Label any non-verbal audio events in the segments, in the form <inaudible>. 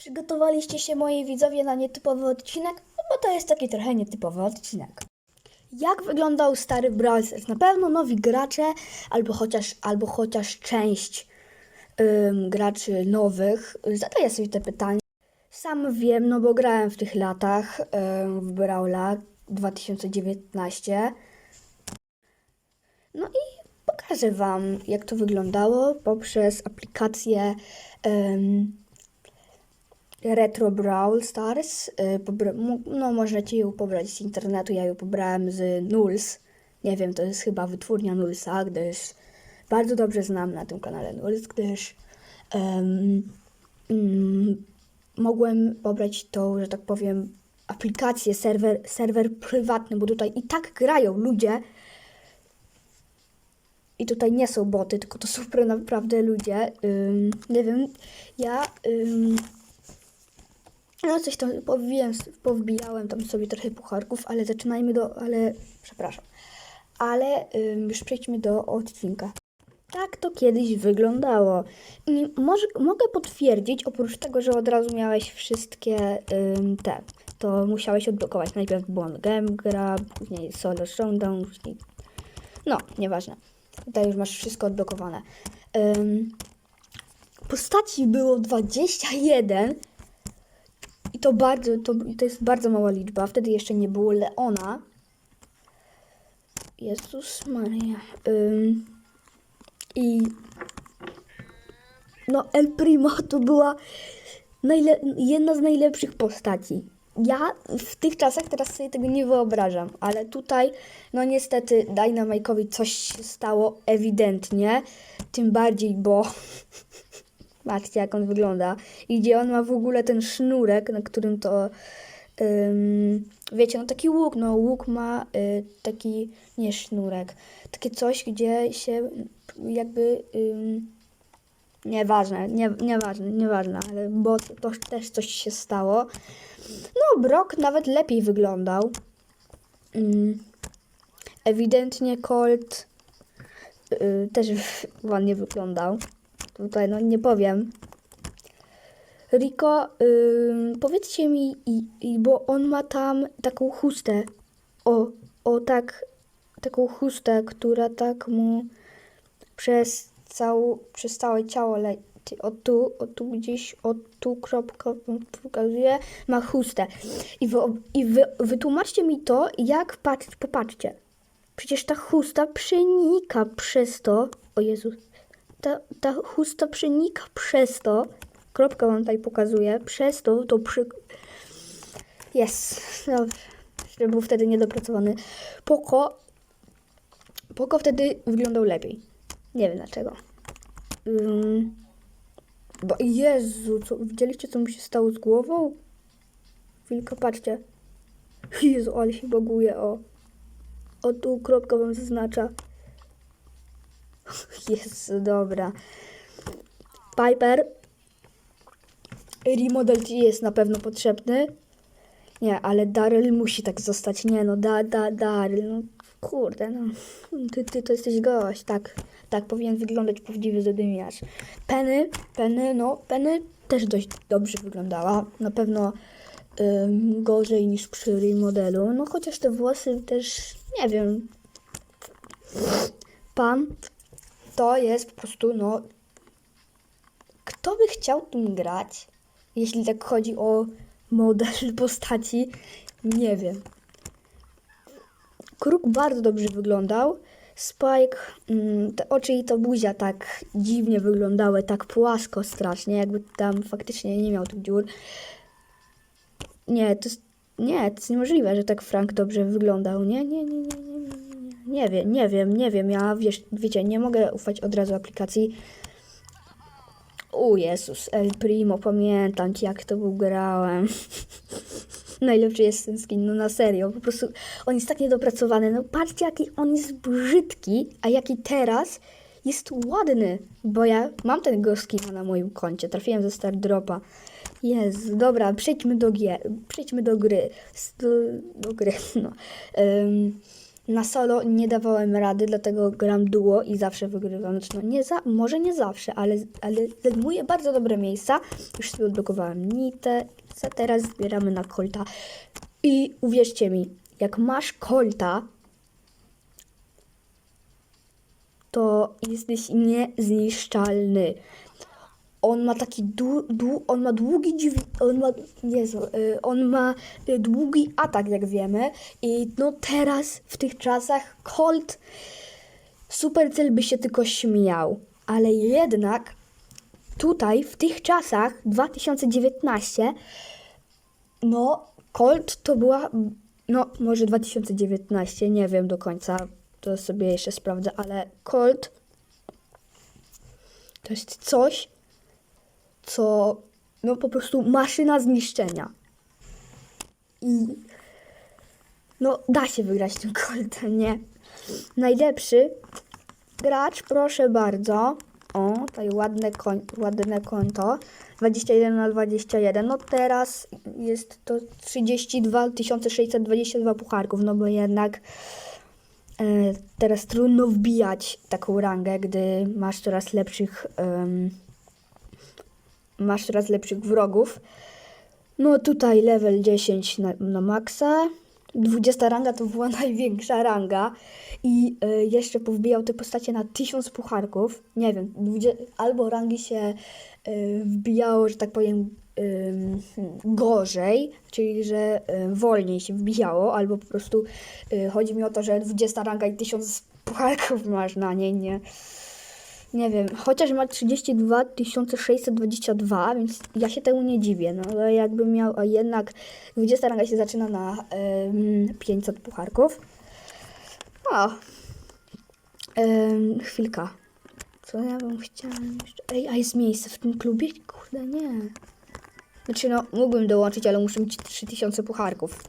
Przygotowaliście się moi widzowie na nietypowy odcinek? No bo to jest taki trochę nietypowy odcinek. Jak wyglądał stary Brawl Stars? Na pewno nowi gracze, albo chociaż, albo chociaż część ym, graczy nowych y, zadaje sobie te pytania. Sam wiem, no bo grałem w tych latach ym, w Brawla 2019. No i pokażę Wam, jak to wyglądało poprzez aplikację em, Retro Brawl Stars. Y, no, możecie ją pobrać z internetu. Ja ją pobrałem z Nuls. Nie wiem, to jest chyba wytwórnia Nulsa, gdyż bardzo dobrze znam na tym kanale Nuls, gdyż em, mm, mogłem pobrać tą, że tak powiem, aplikację, serwer, serwer prywatny, bo tutaj i tak grają ludzie, i tutaj nie są boty, tylko to są pra- naprawdę ludzie. Ym, nie wiem, ja ym, no coś tam powbiłem, powbijałem tam sobie trochę pucharków, ale zaczynajmy do, ale przepraszam. Ale ym, już przejdźmy do odcinka. Tak to kiedyś wyglądało. I może, mogę potwierdzić, oprócz tego, że od razu miałeś wszystkie ym, te, to musiałeś odblokować najpierw Bond Game później Solo Showdown, później no, nieważne. Tutaj już masz wszystko odblokowane. Ym, postaci było 21 i to bardzo, to, to jest bardzo mała liczba. Wtedy jeszcze nie było Leona. Jezus Maria. Ym, I no El Primo to była jedna z najlepszych postaci. Ja w tych czasach teraz sobie tego nie wyobrażam, ale tutaj, no niestety, Dynamike'owi coś się stało ewidentnie. Tym bardziej, bo <laughs> patrzcie, jak on wygląda. I gdzie on ma w ogóle ten sznurek, na którym to. ym, wiecie, no taki łuk, no łuk ma y, taki, nie sznurek, takie coś, gdzie się jakby. Ym, Nieważne, nie, nieważne, nieważne, ale bo to też coś się stało. No, Brock nawet lepiej wyglądał. Mm. Ewidentnie Colt y, też ładnie wyglądał. Tutaj, no nie powiem. Rico, y, powiedzcie mi, i, i, bo on ma tam taką chustę. O, o tak, taką chustę, która tak mu przez, całą, przez całe ciało leci. O tu, o tu gdzieś, o tu kropka pokazuje, ma chustę. I, wy, i wy, wytłumaczcie mi to, jak patrz, popatrzcie. Przecież ta chusta przenika przez to. O Jezu. Ta, ta chusta przenika przez to. Kropka wam tutaj pokazuje. Przez to to przy. Jest. No, że był wtedy niedopracowany. Poko. Poko wtedy wyglądał lepiej. Nie wiem dlaczego. Ym, bo Jezu, co, widzieliście co mu się stało z głową? Chwilkę, patrzcie. Jezu, ale się boguje, o. O, tu kropka wam zaznacza. <laughs> Jezu, dobra. Piper. Remodel jest na pewno potrzebny. Nie, ale Daryl musi tak zostać. Nie no, da, da, Daryl, no kurde, no. <laughs> Ty, ty to jesteś gość, tak. Tak powinien wyglądać prawdziwy zadymiarz. Penny, Penny, no, Penny też dość dobrze wyglądała. Na pewno ym, gorzej niż przy remodelu. No chociaż te włosy też, nie wiem. Pan to jest po prostu, no. Kto by chciał tym grać? Jeśli tak chodzi o model <laughs> postaci, nie wiem. Kruk bardzo dobrze wyglądał. Spike, mm, te oczy i to buzia tak dziwnie wyglądały, tak płasko strasznie, jakby tam faktycznie nie miał tych dziur. Nie, to jest, nie, to jest niemożliwe, że tak Frank dobrze wyglądał. Nie, nie, nie, nie, nie, nie, wiem, nie wiem, nie wiem, ja wiesz, wiecie, nie mogę ufać od razu aplikacji. O Jezus, El Primo, pamiętam ci, jak to był grałem. <laughs> Najlepszy jest ten skin, no na serio, po prostu on jest tak niedopracowany. No patrzcie, jaki on jest brzydki, a jaki teraz jest ładny, bo ja mam tego skina na moim koncie, trafiłem ze Star Dropa. Jest, dobra, przejdźmy do gier, przejdźmy do gry, do, do gry, <laughs> no. Ym, na solo nie dawałem rady, dlatego gram duo i zawsze wygrywam. Znaczy, no nie za, może nie zawsze, ale, ale zajmuję bardzo dobre miejsca. Już sobie odblokowałem Nitę, co teraz zbieramy na Colta. I uwierzcie mi, jak masz Colta, to jesteś niezniszczalny. On ma taki dłu, dłu, on ma długi dźwi, on ma, Jezu, y, on ma y, długi atak, jak wiemy. I no teraz, w tych czasach, Colt Supercell by się tylko śmiał. Ale jednak tutaj, w tych czasach, 2019, no, Colt to była, no, może 2019, nie wiem do końca, to sobie jeszcze sprawdzę, ale Colt to jest coś, co, no, po prostu maszyna zniszczenia. I, no, da się wygrać tym Coltem, nie? Najlepszy gracz, proszę bardzo. O, tutaj ładne, koń, ładne konto. 21 na 21. No teraz jest to 32 622 pucharków, no bo jednak e, teraz trudno wbijać taką rangę, gdy masz coraz lepszych masz coraz lepszych wrogów. No tutaj level 10 na, na maksa. 20 ranga to była <laughs> największa ranga i y, jeszcze powbijał te postacie na 1000 pucharków. Nie wiem, 20, albo rangi się y, wbijało, że tak powiem, y, gorzej, czyli że y, wolniej się wbijało, albo po prostu y, chodzi mi o to, że 20 ranga i 1000 pucharków masz na niej, nie? Nie wiem, chociaż ma 32 622, więc ja się temu nie dziwię. No ale jakbym miał, a jednak 20 ranga się zaczyna na em, 500 pucharków. O, em, chwilka. Co ja bym chciała jeszcze? Ej, a jest miejsce w tym klubie? Kurde, nie. Znaczy, no, mógłbym dołączyć, ale muszę mieć 3000 pucharków.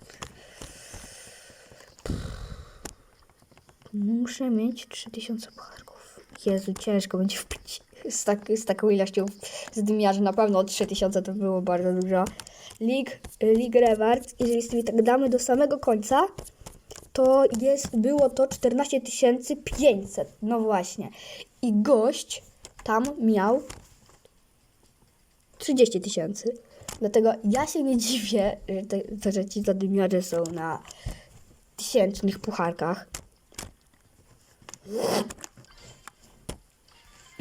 Muszę mieć 3000 pucharków. Jezu, ciężko będzie wpić z, tak, z taką ilością zdymiarzy. Na pewno 3000 to było bardzo dużo. League, League Reward, jeżeli sobie tak damy do samego końca, to jest, było to 14 500. No właśnie. I gość tam miał 30 tysięcy. Dlatego ja się nie dziwię, że że ci zadymiarze są na tysięcznych pucharkach.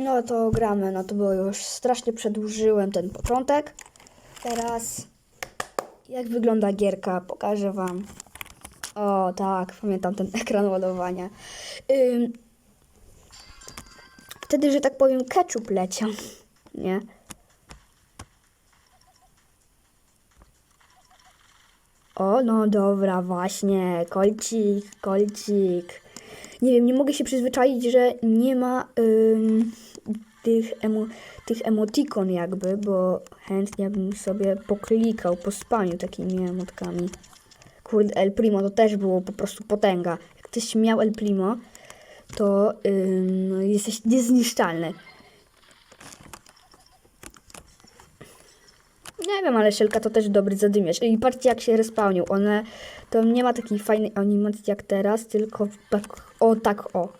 No to gramy, no to było już strasznie przedłużyłem ten początek. Teraz jak wygląda gierka, pokażę wam. O tak, pamiętam ten <laughs> ekran ładowania. Ym, wtedy, że tak powiem, ketchup leciał, <laughs> nie? O, no dobra, właśnie, kolcik, kolcik. Nie wiem, nie mogę się przyzwyczaić, że nie ma ym, tych, emo, tych emotikon jakby, bo chętnie bym sobie poklikał po spaniu takimi emotkami. Kurde, El Primo to też było po prostu potęga. Jak ktoś miał El Primo, to ym, jesteś niezniszczalny. Nie wiem, ale Szelka to też dobry zadymiarz. I patrzcie jak się respawnił. One, to nie ma takiej fajnej animacji jak teraz, tylko tak, o tak o.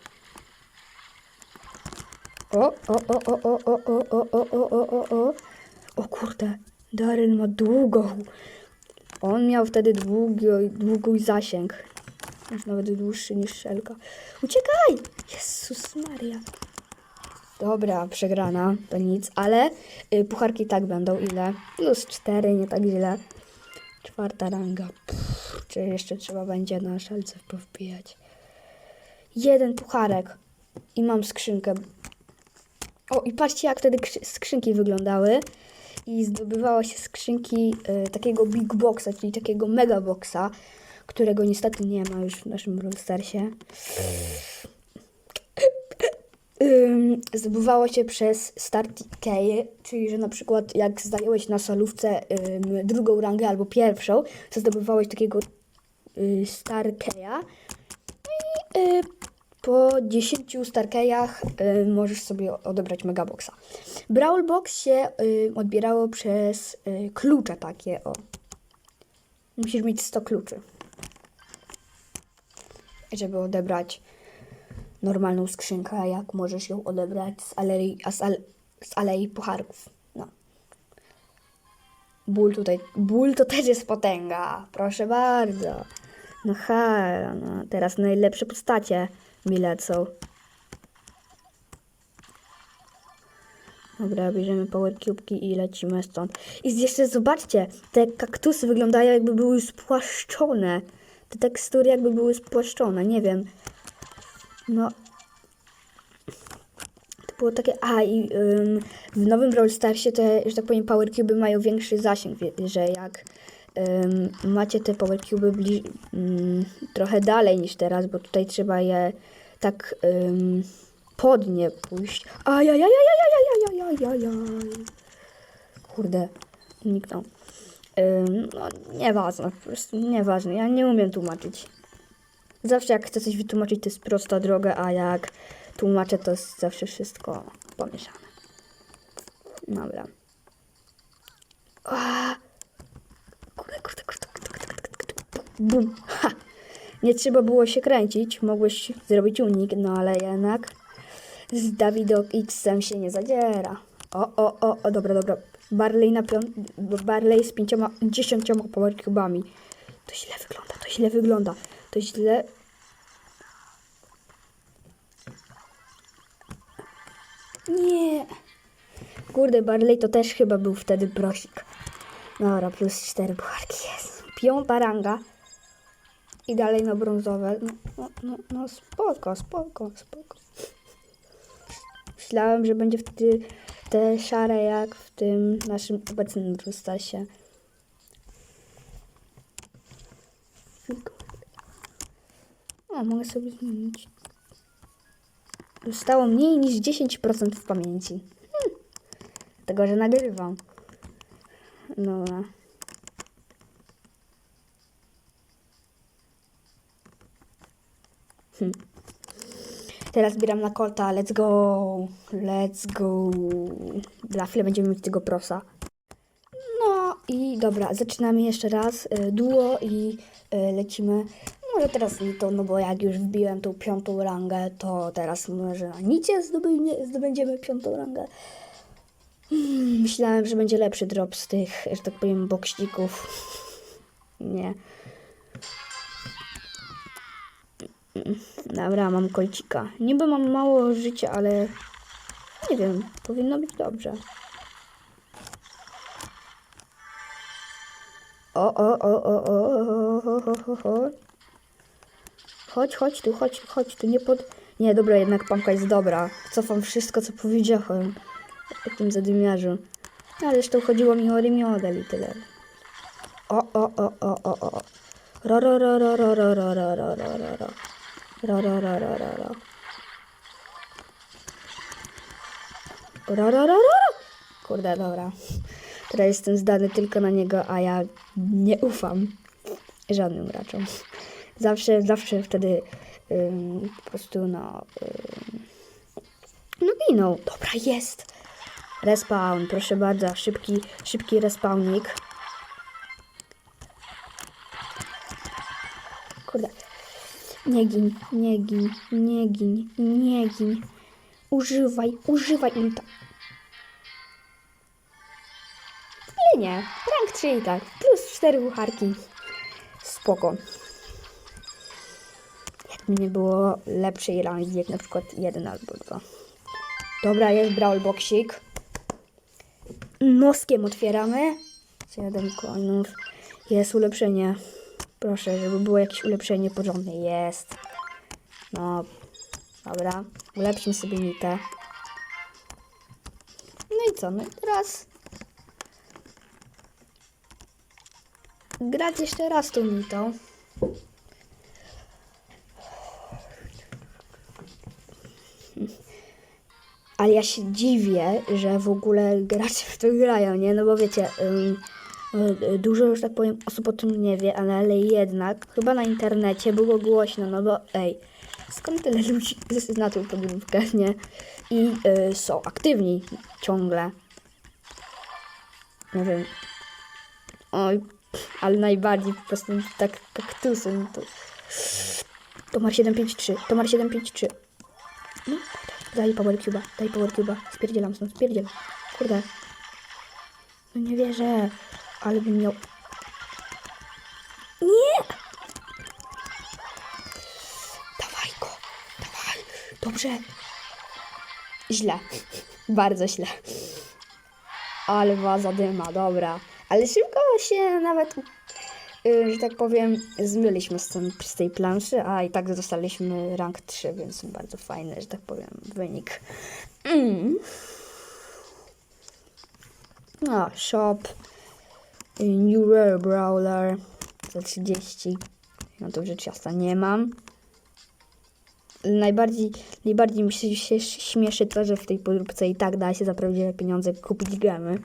O, o, o, o, o, o, o, o, o, o, o, o, o. O kurde, Darren ma długą. On miał wtedy długi, długi zasięg. Nawet dłuższy niż Szelka. Uciekaj! Jezus Maria. Dobra, przegrana, to nic, ale y, pucharki tak będą. Ile? Plus 4, nie tak źle. Czwarta ranga. Pff, czy jeszcze trzeba będzie na szalce powbijać. Jeden pucharek. I mam skrzynkę. O, i patrzcie, jak wtedy krzy- skrzynki wyglądały. I zdobywało się skrzynki y, takiego big boxa, czyli takiego mega boxa, którego niestety nie ma już w naszym Brawl Starsie. Ym, zdobywało się przez start key, czyli że na przykład jak zdajałeś na salówce drugą rangę albo pierwszą, to zdobywałeś takiego y, star y, po 10 star keyach y, możesz sobie odebrać megaboxa. Brawl box się y, odbierało przez y, klucze takie o. Musisz mieć 100 kluczy. żeby odebrać normalną skrzynkę, jak możesz ją odebrać z alei, z, z alei pucharków. No. Ból tutaj, ból to też jest potęga, proszę bardzo. No ha, no, teraz najlepsze postacie mi lecą. Dobra, bierzemy power cube'ki i lecimy stąd. I jeszcze zobaczcie, te kaktusy wyglądają jakby były spłaszczone. Te tekstury jakby były spłaszczone, nie wiem. No. To było takie. A i ym, w nowym Brawl Starsie te, że tak powiem, Power Cube'y mają większy zasięg, że jak macie te Power Cube'y bli- ym, trochę dalej niż teraz, bo tutaj trzeba je tak ym, pod nie pójść. Kurde, zniknął. Ym, no, nieważne, po prostu nieważne. Ja nie umiem tłumaczyć. Zawsze jak chcę coś wytłumaczyć, to jest prosta droga, a jak tłumaczę, to jest zawsze wszystko pomieszane. Dobra. A! Kurde, kurde, kurde, kurde, kurde, kurde, kurde. Bum. Ha! Nie trzeba było się kręcić, mogłeś zrobić unik, no ale jednak z Dawidok X-em się nie zadziera. O, o, o, o, dobra, dobra. Barley na piąt... Barley z pięcioma, dziesięcioma power cubami. To źle wygląda, to źle wygląda. To źle... Nie. Kurde, Barley to też chyba był wtedy prosik. Dobra, plus cztery pucharki jest. Piąta ranga. I dalej na brązowe. No, no, no, no spoko, spoko, spoko. Myślałem, że będzie wtedy te szare jak w tym naszym obecnym Brustasie. O, mogę sobie zmienić. Zostało mniej niż 10% w pamięci. Hmm. Tego, że nagrywam. Dobra. Hmm. Teraz zbieram na kolta. Let's go. Let's go. Za chwilę będziemy mieć tego prosa. No i dobra, zaczynamy jeszcze raz y, duo i y, lecimy. Może teraz nie to, no bo jak już wbiłem tą piątą rangę, to teraz może na nicie zdobędzie, zdobędziemy piątą rangę. Hmm, myślałem, że będzie lepszy drop z tych, że tak powiem, boksików. Nie. Dobra, mam kolcika. Niby mam mało życia, ale nie wiem, powinno być dobrze. O, o, o, o, o, o, o, o, o, o. Chodź, chodź tu, chodź, chodź tu, nie pod... Nie, dobra, jednak pamka jest dobra. Cofam wszystko, co powiedziałem o tym zadymiarzu. No, ale zresztą chodziło mi o Rymiodel i tyle. O, o, o, o, o, o. Ro, ro, ro, ro, ro, ro, ro, ro, ro, ro, ro, ro. Kurde, dobra. Teraz jestem zdany tylko na niego, a ja nie ufam żadnym raczom. Zawsze, zawsze wtedy ym, po prostu no... Ym, no ginął. Dobra, jest. Respawn, proszę bardzo. Szybki, szybki respawnik. Nie gin, nie gin, nie gin, nie gin. Używaj, używaj ulta. Ale nie. Rank 3 i tak. Plus 4 ucharki. Spoko. Jakby nie było lepszej rangi, jak na przykład jeden albo dwa. Dobra, jest brawl boxik. Noskiem otwieramy. 7 coinów. Jest ulepszenie. Proszę, żeby było jakieś ulepszenie porządne. Jest. No, dobra. Ulepszymy sobie nitę. No i co? No i teraz... Grać jeszcze raz tą nitą. Ale ja się dziwię, że w ogóle gracze w to grają, nie? No bo wiecie, dużo, że tak powiem, osób o tym nie wie, ale, ale jednak chyba na internecie było głośno, no bo ej, skąd tyle ludzi <laughs> zna tą podróbkę, nie? I y, są aktywni ciągle. Nie wiem. Oj, ale najbardziej po prostu tak kaktusem to... Tomar 753, Tomar 753. No, daj Power Cube'a, daj Power Cube'a. Spierdzielam stąd, spierdzielam. Kurde. No nie wierzę, ale bym miał... Nie! Dawaj go, dawaj. Dobrze. Źle. <laughs> Bardzo źle. Ale waza dyma, dobra. Ale szybko się nawet, y, że tak powiem, zmyliśmy z, tym, z tej planszy, a i tak dostaliśmy rank 3, więc bardzo fajny, że tak powiem, wynik. Mm. No, shop. Y, New Rare Brawler za 30. No to rzecz jasna nie mam. Najbardziej, najbardziej mi się, śmieszy to, że w tej podróbce i tak da się za prawdziwe pieniądze kupić gemy.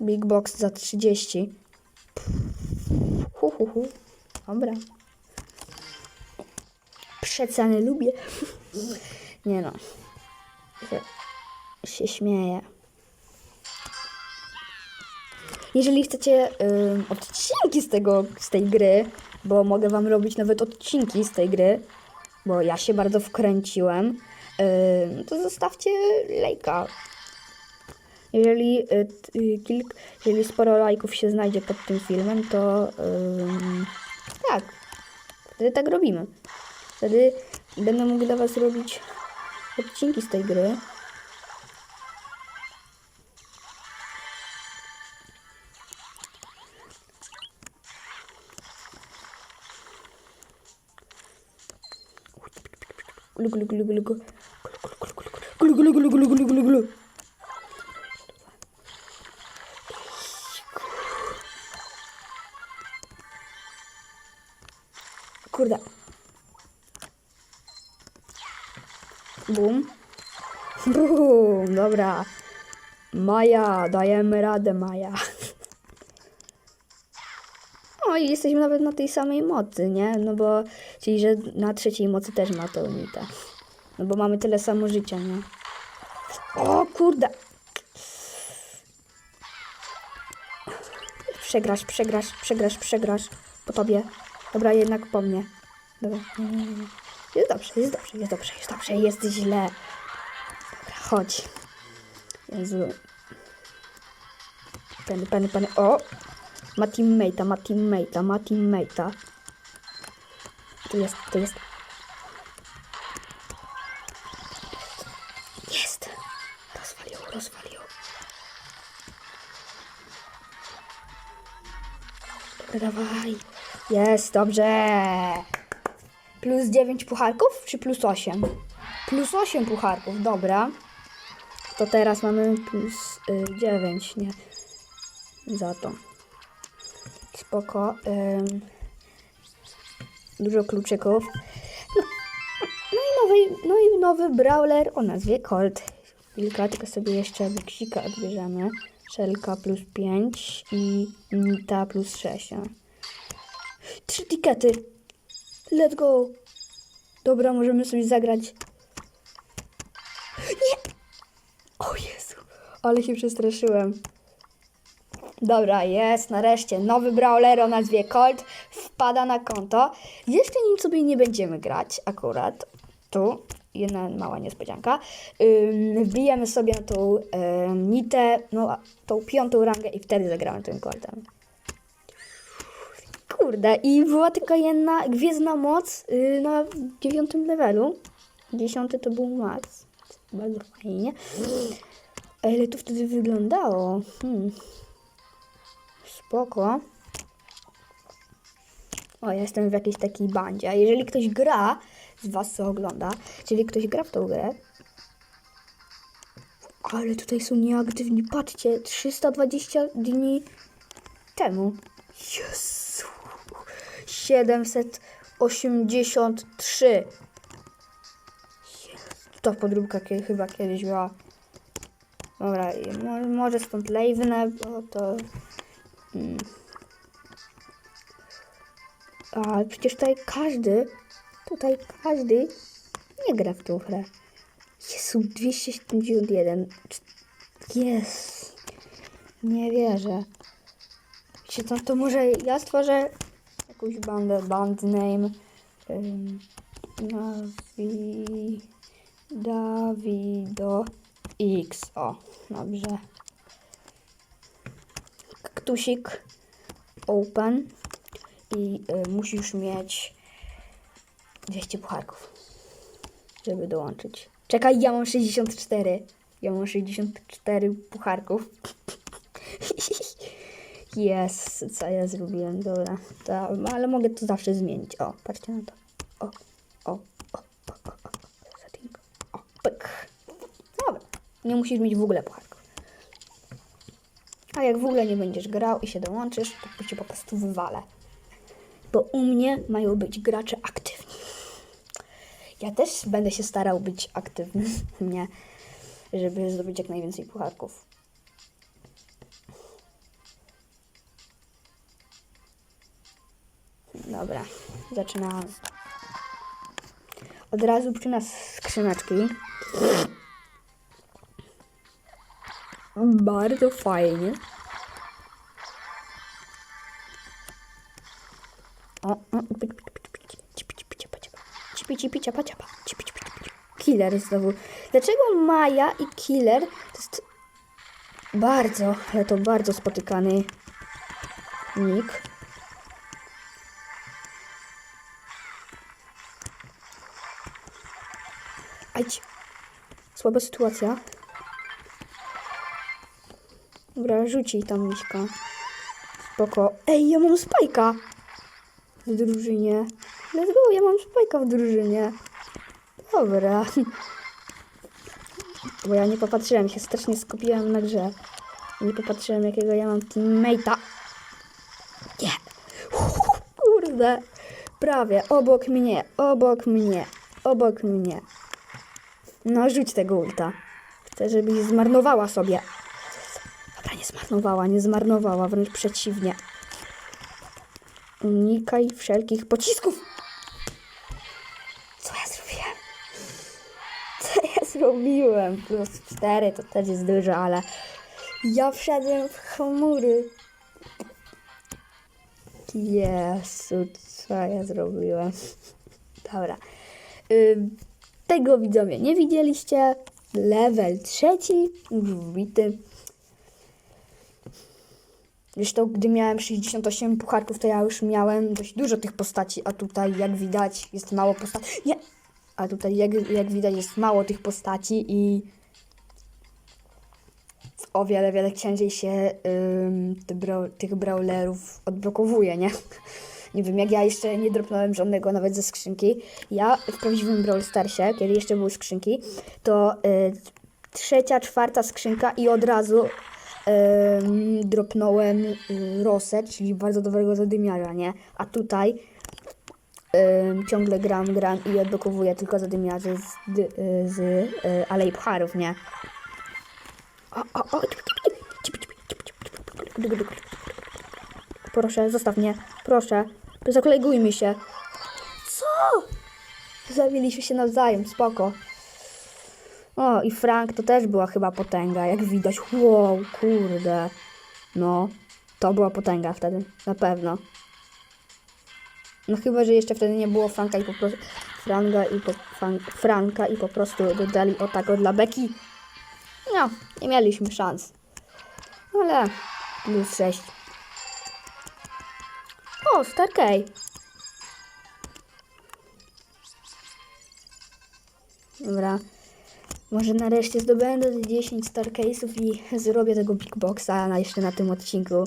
Big Box za 30. Hu, hu, hu. Dobra. Przeceny lubię. <laughs> Nie no. Się, się śmieję. Jeżeli chcecie ym, odcinki z, tego, z tej gry, bo mogę wam robić nawet odcinki z tej gry, bo ja się bardzo wkręciłem, ym, to zostawcie lajka. Jeżeli, y, t- y, kilk, jeżeli sporo lajków się znajdzie pod tym filmem, to ym, tak, wtedy tak robimy. Wtedy będę mógł dla was robić odcinki z tej gry. gulu gulu gulu gulu gulu gulu gulu gulu gulu gulu gulu gulu Kurde. Bum. Bum, dobra. Maja, dajemy radę, Maja. O, i jesteśmy nawet na tej samej mocy, nie? No bo, czyli, że na trzeciej mocy też ma to unita. No bo mamy tyle samo życia, nie? O, kurde. Przegrasz, przegrasz, przegrasz, przegrasz. Po tobie. Dobra, jednak po mnie. Dobra. Jest dobrze, jest dobrze, jest dobrze, jest dobrze, jest źle. Dobra, chodź. Jezu. Peny, peny, peny. O! Ma teammate'a, ma teammate'a, ma teammate'a. Tu jest, tu jest. Jest! Rozwalił, rozwalił. Dobra, dawaj. Jest, dobrze. Plus 9 pucharków, czy plus 8? Plus 8 pucharków, dobra. To teraz mamy plus y, 9, nie? Za to. Spoko. Dużo kluczyków. No, no, i nowy, no i nowy brawler o nazwie Colt. Chwilka, tylko sobie jeszcze buksika odbierzemy. Szelka plus 5 i Nita plus 6. nie? Trzy tikety. Let's go. Dobra, możemy sobie zagrać. Nie! O Jezu, ale się przestraszyłem. Dobra, jest, nareszcie. Nowy brawler o nazwie Colt wpada na konto. Jeszcze nim sobie nie będziemy grać, akurat. Tu, jedna mała niespodzianka. Ym, wbijemy sobie na tą ym, nitę, no, tą piątą rangę i wtedy zagramy tym Coltem. Kurde, i była tylko jedna gwiezdna moc yy, na dziewiątym levelu. Dziesiąty to był max. Bardzo fajnie. Ale to wtedy wyglądało. Hmm. Spoko. O, ja jestem w jakiejś takiej bandzie. A jeżeli ktoś gra z Was, co ogląda, czyli ktoś gra w tą grę, ale tutaj są nieaktywni. Patrzcie, 320 dni temu. Jezu. 783. Jezu. To podróbka kie- chyba kiedyś była. Dobra, może stąd lejwnę, bo to... A przecież tutaj każdy, tutaj każdy nie gra w tą grę. Jezu, 271. Jest. Nie wierzę. Wiecie to może ja stworzę jakąś bandę, band name. Ym, Navi... Davido X. O, dobrze. Kaktusik. Open. I y, musisz mieć 200 pucharków, żeby dołączyć. Czekaj, ja mam 64. Ja mam 64 pucharków. Jest, co ja zrobiłem, dobra. Ale mogę to zawsze zmienić. O, patrzcie na to. O, o, o, o, o, o. O, pyk. Dobra, nie musisz mieć w ogóle pucharków. A jak w ogóle nie będziesz grał i się dołączysz, to cię po prostu wywalę. Bo u mnie mają być gracze aktywni. Ja też będę się starał być aktywny, <laughs> nie? Żeby zdobyć jak najwięcej pucharków. Dobra, zaczynamy. Od razu przy nas skrzyneczki. Cipi, cipi. Killer znowu. Dlaczego Maja i Killer to jest bardzo, ale to bardzo spotykany nick. Ajdź. Słaba sytuacja. Dobra, rzuci tam miśka. Spoko. Ej, ja mam spajka w drużynie. Let's go, ja mam spajka w drużynie. Dobra. Bo ja nie popatrzyłem, się strasznie skupiłem na grze. Nie popatrzyłem, jakiego ja mam teammate'a. Nie. Kurde. Prawie. Obok mnie, obok mnie, obok mnie. No, rzuć tego ulta. Chcę, żebyś zmarnowała sobie. Zmarnowała, nie zmarnowała, wręcz przeciwnie. Unikaj wszelkich pocisków. Co ja zrobiłem? Co ja zrobiłem? Plus 4 to też jest dużo, ale ja wszedłem w chmury. Jezu, co ja zrobiłem? Dobra. Tego widzowie nie widzieliście. Level trzeci, już. Zresztą, gdy miałem 68 pucharków, to ja już miałem dość dużo tych postaci, a tutaj, jak widać, jest mało postaci. Nie! A tutaj, jak, jak widać, jest mało tych postaci i o wiele, wiele ciężej się ym, te bra- tych brawlerów odblokowuje, nie? <laughs> Nie wiem, jak ja jeszcze nie dropnąłem żadnego nawet ze skrzynki. Ja w prawdziwym Brawl Starsie, kiedy jeszcze były skrzynki, to y, trzecia, czwarta skrzynka i od razu dropnąłem Rosę, czyli bardzo dobrego zadymiarza, nie? A tutaj Ym, ciągle gram, gram i odblokowuję tylko zadymiarzy z, dy, z y, Alei Pcharów, nie? O, o, o. Proszę, zostaw mnie, proszę. Zakolegujmy się. Co? Zawiliśmy się nawzajem, spoko. O, i Frank to też była chyba potęga, jak widać. Wow, kurde. No, to była potęga wtedy, na pewno. No chyba, że jeszcze wtedy nie było Franka i po prostu Franka i po, Fran, Franka i po prostu dodali o tako dla Beki. No, nie mieliśmy szans. Ale plus 6. O, Starkey. Dobra. Może nareszcie zdobędę te 10 Starcase'ów i <laughs> zrobię tego Big Boxa na, jeszcze na tym odcinku.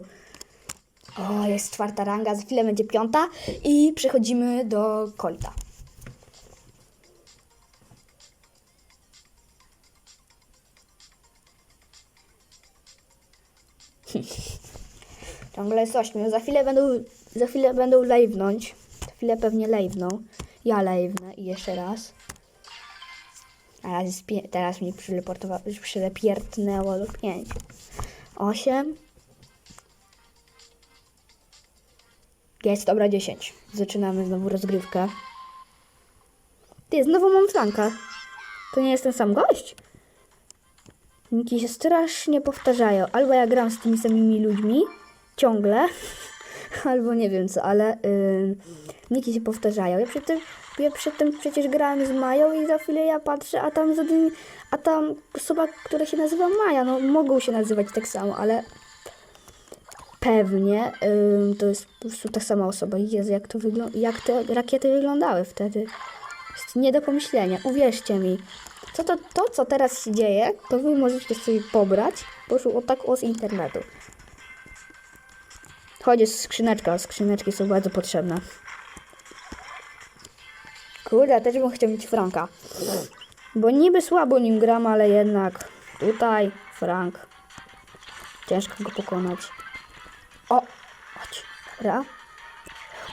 O, jest czwarta ranga, za chwilę będzie piąta i przechodzimy do Colta. <laughs> Ciągle jest ośmiu. Za chwilę będą, za chwilę będą live'nąć. Za chwilę pewnie live'ną. Ja live'nę i jeszcze raz. Teraz, jest pie- teraz przyleportowało, przylepiertnęło do 5. 8. Jest, dobra, 10. Zaczynamy znowu rozgrywkę. Ty, znowu mam flankę. To nie jest ten sam gość? Niki się strasznie powtarzają. Albo ja gram z tymi samymi ludźmi ciągle, <laughs> albo nie wiem co, ale yy, niki się powtarzają. Ja przedtem, ja przedtem przecież grałem z Mają i za chwilę ja patrzę, a tam za tymi, a tam osoba, która się nazywa Maja, no mogą się nazywać tak samo, ale pewnie to jest po prostu ta sama osoba. Jezu, jak to jak te rakiety wyglądały wtedy. Jest nie do pomyślenia, uwierzcie mi. Co to, to, co teraz się dzieje, to wy możecie sobie pobrać, poszło o tak o z internetu. Chodź, skrzyneczka, skrzyneczki są bardzo potrzebne. Kurde, też bym chciał mieć Franka. Bo niby słabo nim gram, ale jednak tutaj Frank. Ciężko go pokonać. O, chodź, dobra.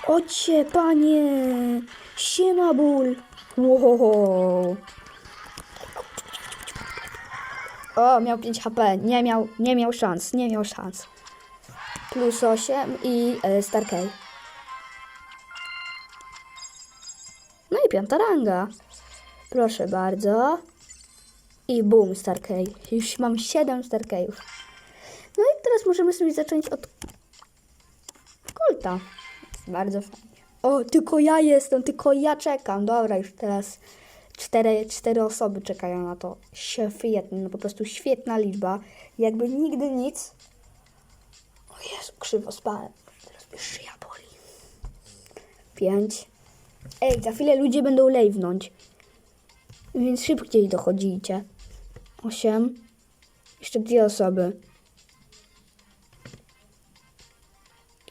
Ocie, panie! Siema, ból! Wow. O, miał 5 HP. Nie miał, nie miał szans, nie miał szans. Plus 8 i e, Star i piąta ranga. Proszę bardzo. I boom, Star K. Już mam 7 Star K'ów. No i teraz możemy sobie zacząć od Kulta. Bardzo fajnie. O, tylko ja jestem, tylko ja czekam. Dobra, już teraz cztery, cztery osoby czekają na to. Świetnie, no po prostu świetna liczba. Jakby nigdy nic. O Jezu, krzywo spałem. Teraz mnie szyja boli. Pięć. Ej, za chwilę ludzie będą lejwnąć. Więc szybciej dochodzicie. Osiem. Jeszcze dwie osoby.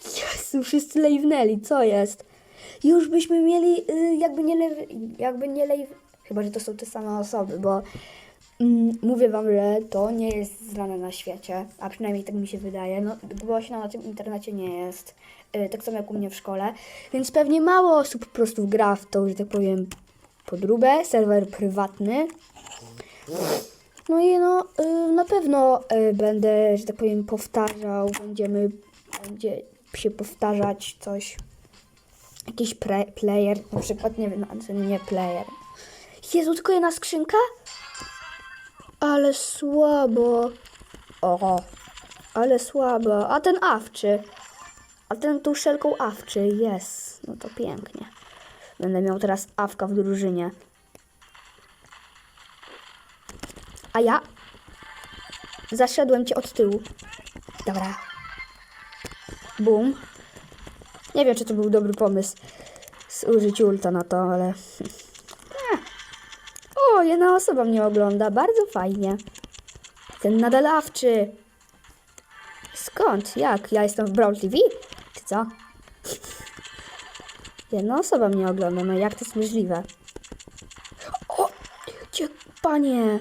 Jezu, wszyscy lejwnęli, co jest? Już byśmy mieli, y, jakby nie lew, jakby nie lejw... Chyba, że to są te same osoby, bo mm, mówię wam, że to nie jest znane na świecie, a przynajmniej tak mi się wydaje. No, głośno na tym internecie nie jest, tak samo jak u mnie w szkole, więc pewnie mało osób po prostu gra w tą, że tak powiem, podróbę, serwer prywatny. No i no, y, na pewno y, będę, że tak powiem, powtarzał, będziemy, będzie się powtarzać coś. Jakiś pre, player, na przykład, nie wiem, znaczy nie player. Jezu, tylko jedna skrzynka? Ale słabo. O, ale słabo. A ten awczy. A ten tą szelką awczy jest. No to pięknie. Będę miał teraz awka w drużynie. A ja zaszedłem cię od tyłu. Dobra. Bum. Nie wiem, czy to był dobry pomysł z użyć ulta na to, ale... Eh. <laughs> O, jedna osoba mnie ogląda. Bardzo fajnie. Ten nadalawczy. Skąd? Jak? Ja jestem w Brawl TV? Czy co? Jedna osoba mnie ogląda. No jak to jest możliwe? O! Gdzie, panie?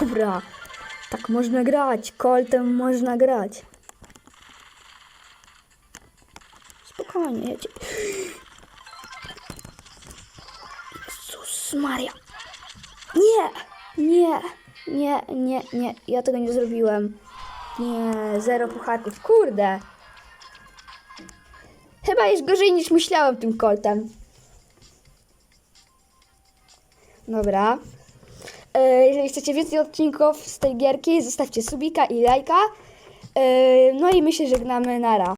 Dobra. Tak można grać. Coltem można grać. Spokojnie. Jedzie. Jezus Maria. Nie! Nie! Nie, nie, nie. Ja tego nie zrobiłem. Nie, zero pucharków. Kurde. Chyba jest gorzej niż myślałem tym koltem. Dobra. E, Jeżeli chcecie więcej odcinków z tej gierki, zostawcie subika i lajka. E, No i my się żegnamy. Nara.